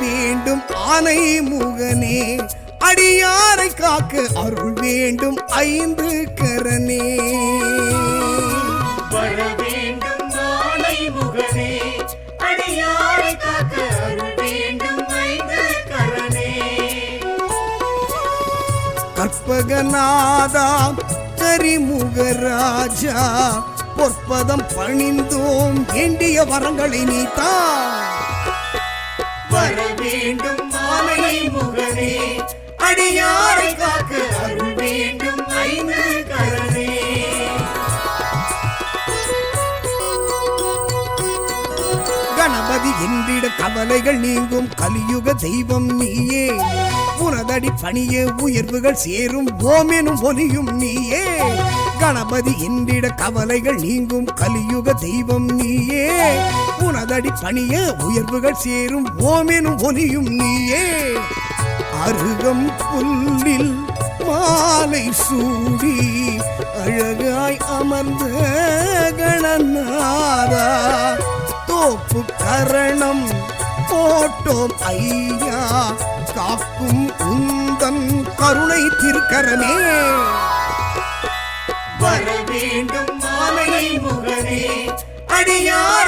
வேண்டும் ஆனை முகனே. அடியாரை காக்க அருள் வேண்டும் ஐந்து கரனே. வர வேண்டும் நாளை முகனே. அடியாரை காக்க அருள் வேண்டும் ஐந்து கரனே. கற்பகநாதா கரிமுகராஜா பொற்பதம் பணிந்தோம். வேண்டிய வரங்களை நீத்தா வர வேண்டும் மாலை முகனே அடியாரை காக்க அருள் வேண்டும் ஐந்து கரணே கணபதி என்றிட கவலைகள் நீங்கும் கலியுக தெய்வம் நீயே. உனதடி பணியே உயர்வுகள் சேரும் ஓமெனும் ஒலியும் நீயே. கணபதி என்றிட கவலைகள் நீங்கும் கலியுக தெய்வம் நீயே. அடி பணிய உயர்வுகள் சேரும் ஓமெனும் ஒலியும் நீயே. அருகம் புல்லில் மாலை சூடி அழகாய் அமர்ந்த கணநாதா. தோப்பு கரணம் போட்டோம் ஐயா காக்கும் உந்தன் கருணை திருக்கரமே. வர வேண்டும் மாலை முகனே அடியார்